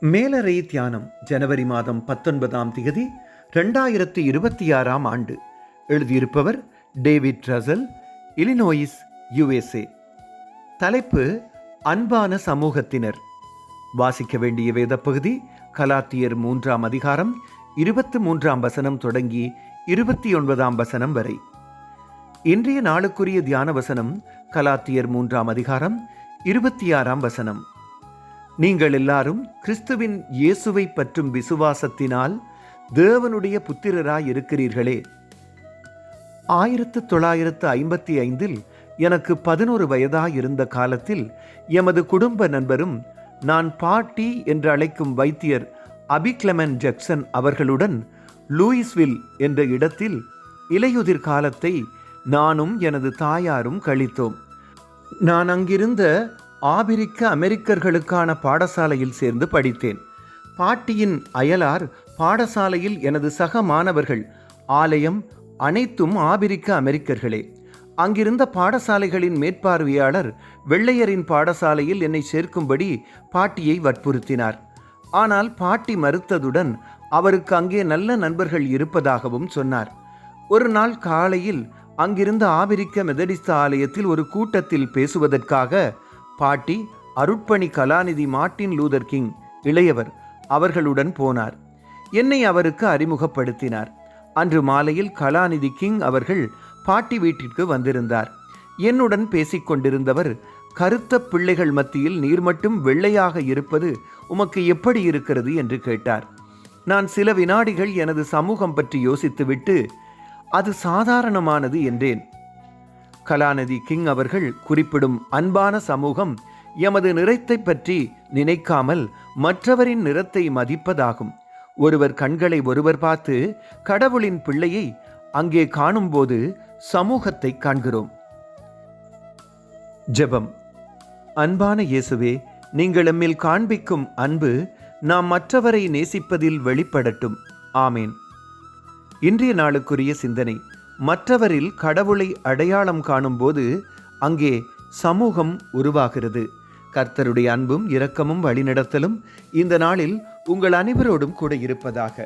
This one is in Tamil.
மேலறை தியானம் ஜனவரி மாதம் பத்தொன்பதாம் திகதி ரெண்டாயிரத்தி இருபத்தி ஆறாம் ஆண்டு. எழுதியிருப்பவர் டேவிட் ரசல் இலினோயிஸ் யுஎஸ்ஏ. தலைப்பு அன்பான சமூகத்தினர். வாசிக்க வேண்டிய வேத பகுதி கலாத்தியர் மூன்றாம் அதிகாரம் இருபத்து மூன்றாம் வசனம் தொடங்கி இருபத்தி ஒன்பதாம் வசனம் வரை. இன்றைய நாளுக்குரிய தியான வசனம் கலாத்தியர் மூன்றாம் அதிகாரம் இருபத்தி ஆறாம் வசனம். நீங்கள் எல்லாரும் கிறிஸ்துவின் இயேசுவை பற்றும் விசுவாசத்தினால் தேவனுடைய புத்திரராய் இருக்கிறீர்களே. ஆயிரத்து தொள்ளாயிரத்து ஐம்பத்தி ஐந்தில் எனக்கு பதினோரு வயதாக இருந்த காலத்தில் எமது குடும்ப நண்பரும் நான் பாட்டி என்று அழைக்கும் வைத்தியர் அபிக்லமன் ஜக்சன் அவர்களுடன் லூயிஸ்வில் என்ற இடத்தில் இலையுதிர் காலத்தை நானும் எனது தாயாரும் கழித்தோம். நான் அங்கிருந்த ஆபிரிக்க அமெரிக்கர்களுக்கான பாடசாலையில் சேர்ந்து படித்தேன். பாட்டியின் அயலார் பாடசாலையில் எனது சக மாணவர்கள் ஆலயம் அனைத்தும் ஆபிரிக்க அமெரிக்கர்களே. அங்கிருந்த பாடசாலைகளின் மேற்பார்வையாளர் வெள்ளையரின் பாடசாலையில் என்னை சேர்க்கும்படி பாட்டியை வற்புறுத்தினார். ஆனால் பாட்டி மறுத்ததுடன் அவருக்கு அங்கே நல்ல நண்பர்கள் இருப்பதாகவும் சொன்னார். ஒரு நாள் காலையில் அங்கிருந்த ஆபிரிக்க மெதடிஸ்த ஆலயத்தில் ஒரு கூட்டத்தில் பேசுவதற்காக பாட்டி அருட்பணி கலாநிதி மார்ட்டின் லூதர் கிங் இளையவர் அவர்களுடன் போனார். என்னை அவருக்கு அறிமுகப்படுத்தினார். அன்று மாலையில் கலாநிதி கிங் அவர்கள் பாட்டி வீட்டிற்கு வந்திருந்தார். என்னுடன் பேசிக் கொண்டிருந்தவர் கருத்த பிள்ளைகள் மத்தியில் நீர் மட்டும் வெள்ளையாக இருப்பது உமக்கு எப்படி இருக்கிறது? என்று கேட்டார். நான் சில வினாடிகள் எனது சமூகம் பற்றி யோசித்துவிட்டு அது சாதாரணமானது என்றேன். கலாநிதி கிங் அவர்கள் குறிப்பிடும் அன்பான சமூகம் எமது நிறத்தை பற்றி நினைக்காமல் மற்றவரின் நிறத்தை மதிப்பதாகும். ஒருவர் கண்களை ஒருவர் பார்த்து கடவுளின் பிள்ளையை அங்கே காணும்போது சமூகத்தை காண்கிறோம். ஜெபம். அன்பான இயேசுவே நீங்கள் எம்மில் காண்பிக்கும் அன்பு நாம் மற்றவரை நேசிப்பதில் வெளிப்படட்டும். ஆமேன். இன்றைய நாளுக்குரிய சிந்தனை. மற்றவரில் கடவுளை அடையாளம் காணும்போது அங்கே சமூகம் உருவாகிறது. கர்த்தருடைய அன்பும் இரக்கமும் வழிநடத்தலும் இந்த நாளில் உங்கள் அனைவரோடும் கூட இருப்பதாக.